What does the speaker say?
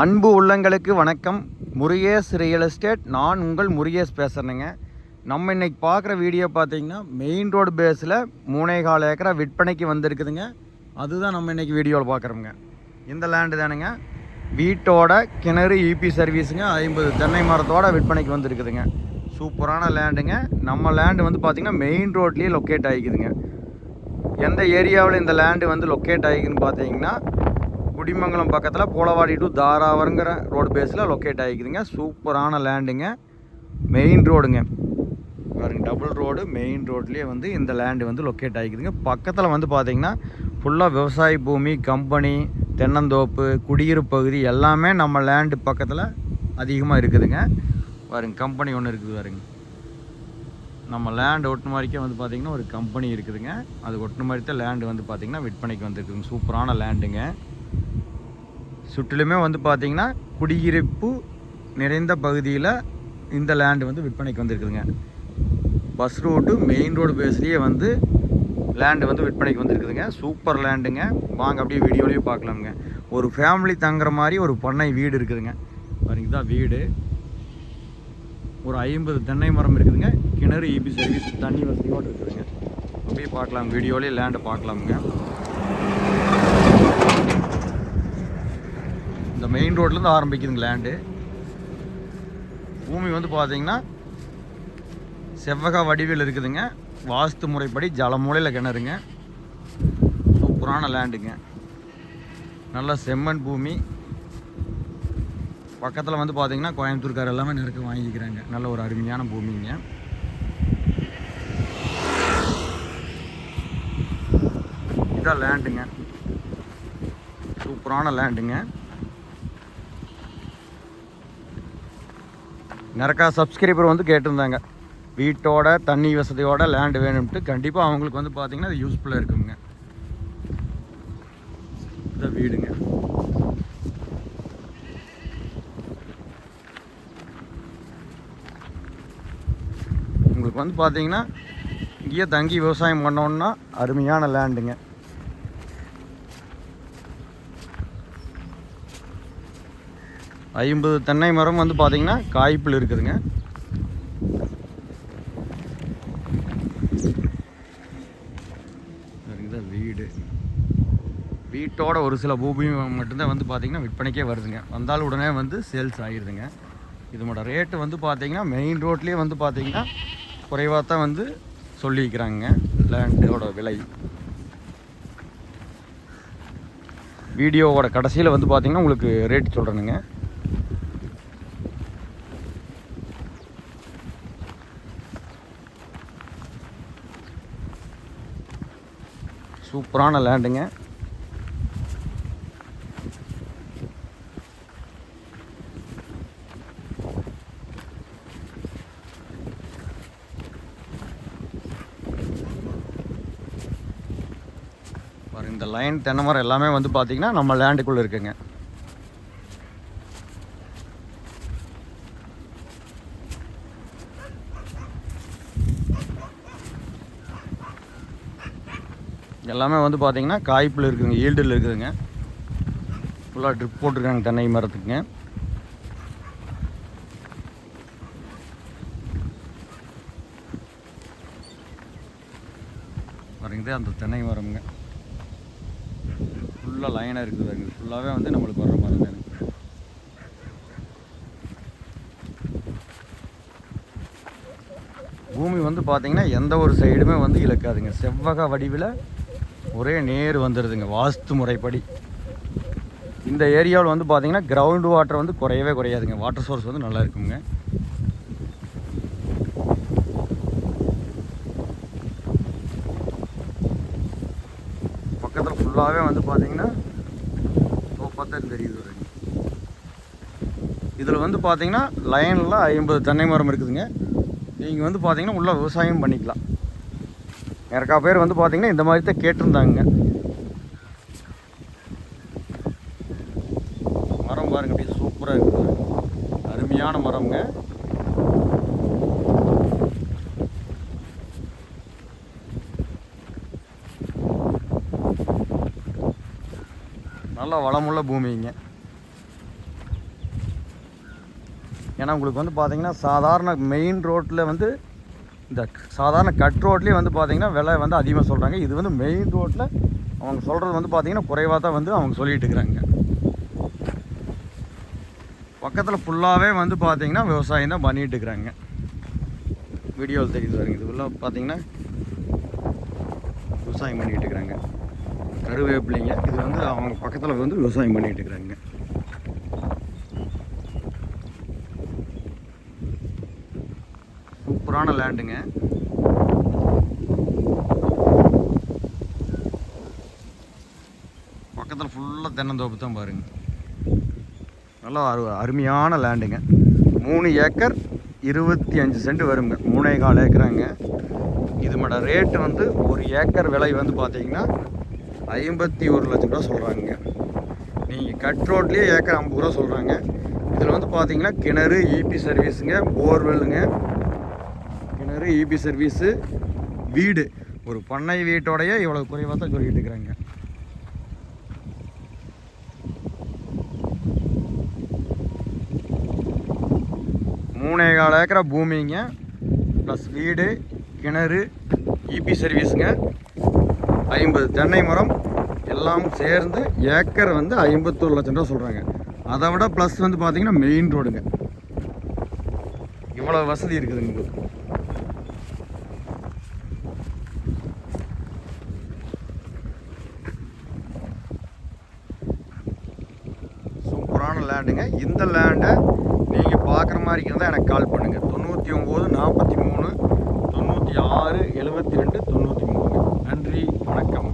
அன்பு உள்ளங்களுக்கு வணக்கம். முருகேஷ் ரியல் எஸ்டேட் நான் உங்கள் முருகேஷ் பேசுகிறேங்க நம்ம இன்றைக்கி பார்க்குற வீடியோ பார்த்தீங்கன்னா மெயின் ரோடு பேஸில் மூணே கால் ஏக்கரா விற்பனைக்கு வந்திருக்குதுங்க. அதுதான் நம்ம இன்னைக்கு வீடியோவில் பார்க்குறோங்க இந்த லேண்டு தானுங்க. வீட்டோட கிணறு யூபி சர்வீஸுங்க ஐம்பது தென்னை மரத்தோட விற்பனைக்கு வந்திருக்குதுங்க. சூப்பரான லேண்டுங்க நம்ம லேண்டு வந்து பார்த்திங்கன்னா மெயின் ரோட்லேயே லொக்கேட் ஆகிக்குதுங்க. எந்த ஏரியாவில் இந்த லேண்டு வந்து லொக்கேட் ஆகிக்குன்னு பார்த்தீங்கன்னா குடிமங்கலம் பக்கத்தில் போலவாடி டு தாராவரங்கிற ரோடு பேஸில் லொக்கேட் ஆகிக்குதுங்க. சூப்பரான லேண்டுங்க மெயின் ரோடுங்க பாருங்க டபுள் ரோடு மெயின் ரோட்லேயே வந்து இந்த லேண்டு வந்து லொக்கேட் ஆகிக்குதுங்க. பக்கத்தில் வந்து பார்த்தீங்கன்னா ஃபுல்லாக விவசாய பூமி கம்பெனி தென்னந்தோப்பு குடியிருப்பு பகுதி எல்லாமே நம்ம லேண்டு பக்கத்தில் அதிகமாக இருக்குதுங்க. பாருங்க கம்பெனி ஒன்று இருக்குது பாருங்க. நம்ம லேண்டு ஒட்டு மாதிரிக்கே வந்து பார்த்திங்கன்னா ஒரு கம்பெனி இருக்குதுங்க. அது ஒட்டு மாதிரி தான் லேண்டு வந்து பார்த்திங்கன்னா விற்பனைக்கு வந்துருக்குதுங்க. சூப்பரான லேண்டுங்க சுற்றிலுமே வந்து பார்த்திங்கன்னா குடியிருப்பு நிறைந்த பகுதியில் இந்த லேண்டு வந்து விற்பனைக்கு வந்திருக்குதுங்க. பஸ் ரோட்டு மெயின் ரோடு பேஸ்லேயே வந்து லேண்டு வந்து விற்பனைக்கு வந்திருக்குதுங்க. சூப்பர் லேண்டுங்க வாங்க அப்படியே வீடியோலேயும் பார்க்கலாமுங்க. ஒரு ஃபேமிலி தங்குற மாதிரி ஒரு பண்ணை வீடு இருக்குதுங்க. பாருங்க தான் வீடு. ஒரு ஐம்பது தென்னை மரம் இருக்குதுங்க. கிணறு இபி சர்வீஸ் தண்ணி வசதியோடு இருக்குதுங்க. அப்படியே பார்க்கலாம் வீடியோலேயே லேண்டு பார்க்கலாமுங்க. இந்த மெயின் ரோட்லேருந்து ஆரம்பிக்குதுங்க லேண்டு பூமி வந்து பார்த்தீங்கன்னா செவ்வக வடிவில் இருக்குதுங்க. வாஸ்து முறைப்படி ஜலமூலையில் கிணறுங்க. சூப்பரான லேண்டுங்க நல்ல செம்மண் பூமி. பக்கத்தில் வந்து பார்த்தீங்கன்னா கோயம்புத்தூர்கார் எல்லாமே நெருக்க வாங்கிக்கிறாங்க. நல்ல ஒரு அருமையான பூமிங்க. இதான் லேண்டுங்க சூப்பரான லேண்டுங்க நிறைக்கா சப்ஸ்கிரைபர் வந்து கேட்டிருந்தாங்க. வீட்டோட தண்ணி வசதியோட லேண்டு வேணும்ட்டு. கண்டிப்பாக அவங்களுக்கு வந்து பார்த்தீங்கன்னா அது யூஸ்ஃபுல்லாக இருக்குங்க. இந்த வீடுங்க. உங்களுக்கு வந்து பார்த்தீங்கன்னா இங்கேயே தங்கி விவசாயம் பண்ணோன்னா அருமையான லேண்டுங்க ஐம்பது தென்னை மரம் வந்து பார்த்தீங்கன்னா காய்ப்பில் இருக்குதுங்க. வீடு. வீட்டோட ஒரு சில பூமியும் மட்டும்தான் வந்து பார்த்தீங்கன்னா விற்பனைக்கே வருதுங்க. வந்தால் உடனே வந்து சேல்ஸ் ஆகிடுதுங்க இதனோட ரேட்டு வந்து பார்த்தீங்கன்னா மெயின் ரோட்லேயே வந்து பார்த்தீங்கன்னா குறைவாக தான் வந்து சொல்லிக்கிறாங்க. லேண்டோட விலை. வீடியோவோட கடைசியில் வந்து பார்த்தீங்கன்னா உங்களுக்கு ரேட் சொல்கிறேனுங்க சூப்பரான லேண்டுங்க. பாருங்க இந்த லைன் தென்னை மரம் எல்லாமே வந்து பார்த்தீங்கன்னா நம்ம லேண்டுக்குள்ளே இருக்குங்க. எல்லாமே வந்து பார்த்தீங்கன்னா காய்ப்பில் இருக்குதுங்க ஈல்டில் இருக்குதுங்க. ஃபுல்லாக ட்ரிப் போட்டிருக்காங்க தென்னை மரத்துக்குங்க. பாருங்க அந்த தென்னை மரம்ங்க. ஃபுல்லாக லைனாக இருக்குது பாருங்க ஃபுல்லாகவே வந்து நம்மளுக்கு வர்ற மரம் தானே பூமி வந்து பார்த்தீங்கன்னா எந்த ஒரு சைடுமே வந்து இழக்காதுங்க. செவ்வக வடிவில் ஒரே நேர் வந்துடுதுங்க வாஸ்து முறைப்படி. இந்த ஏரியாவில் வந்து பார்த்தீங்கன்னா கிரவுண்ட் வாட்டர் வந்து குறையவே குறையாதுங்க. வாட்டர் சோர்ஸ் வந்து நல்லா இருக்குங்க. பக்கத்தில் ஃபுல்லாகவே வந்து பார்த்தீங்கன்னா தோப்பாத்தான் தெரியுது இதில் வந்து பார்த்தீங்கன்னா லைனில் ஐம்பது தென்னை மரம் இருக்குதுங்க. நீங்கள் வந்து பார்த்தீங்கன்னா உள்ள விவசாயம் பண்ணிக்கலாம். நிறையா பேர் வந்து பார்த்தீங்கன்னா இந்த மாதிரி தான் கேட்டிருந்தாங்க. மரம் பாருங்க அப்படியே சூப்பராக இருக்குது அருமையான மரம்ங்க. நல்ல வளமுள்ள பூமிங்க. ஏன்னா உங்களுக்கு வந்து பார்த்தீங்கன்னா சாதாரண மெயின் ரோட்டில் வந்து இந்த சாதாரண கட் ரோட்லேயே வந்து பார்த்தீங்கன்னா விலை வந்து அதிகமாக சொல்கிறாங்க இது வந்து மெயின் ரோட்டில் அவங்க சொல்கிறது வந்து பார்த்திங்கன்னா குறைவாக தான் வந்து அவங்க சொல்லிகிட்டு இருக்கிறாங்க பக்கத்தில் ஃபுல்லாகவே வந்து பார்த்திங்கன்னா விவசாயம் தான் பண்ணிகிட்டு இருக்கிறாங்க வீடியோவில் தெரியுது பாருங்க. இது உள்ள பார்த்தீங்கன்னா விவசாயம் பண்ணிகிட்டு இருக்கிறாங்க கருவேப்பிள்ளைங்க இது வந்து அவங்க பக்கத்தில் வந்து விவசாயம் பண்ணிகிட்டு இருக்கிறாங்க சூப்பரான லேண்டுங்க. பக்கத்தில் ஃபுல்லாக தென்னந்தோப்பு தான் பாருங்க. நல்லா அரு அருமையான லேண்டுங்க. மூணு ஏக்கர் இருபத்தி அஞ்சு சென்ட் வருங்க. மூணே கால் ஏக்கராங்க. இதோட ரேட்டு வந்து ஒரு ஏக்கர் விலை வந்து பார்த்தீங்கன்னா ஐம்பத்தி ஒரு லட்சம் ரூபா சொல்கிறாங்க நீங்கள் கட் ரோட்லேயே ஏக்கர் ஐம்பது ரூபா சொல்கிறாங்க இதில் வந்து பார்த்தீங்கன்னா கிணறு இபி சர்வீஸுங்க போர்வெல்லுங்க கிணறு இபி சர்வீஸு வீடு. ஒரு பண்ணை வீட்டோடைய இவ்வளோ குறைவாக தான் சொல்லிட்டு இருக்கிறாங்க. மூணே கால் ஏக்கரா பூமிங்க. ப்ளஸ் வீடு கிணறு இபி சர்வீஸுங்க ஐம்பது தென்னை மரம் எல்லாம் சேர்ந்து ஏக்கர் வந்து ஐம்பத்தொரு லட்சம் ரூபா சொல்கிறாங்க அதை விட ப்ளஸ் வந்து பார்த்திங்கன்னா மெயின் ரோடுங்க இவ்வளோ வசதி இருக்குதுங்க. உங்களுக்கு சூப்பரான லேண்டுங்க இந்த லேண்டை நீங்கள் பார்க்குற மாதிரி இருந்தால் எனக்கு கால் பண்ணுங்கள் தொண்ணூற்றி ஒம்பது நாற்பத்தி மூணு தொண்ணூற்றி ஆறு எழுபத்தி ரெண்டு தொண்ணூற்றி மூணு. நன்றி வணக்கம்.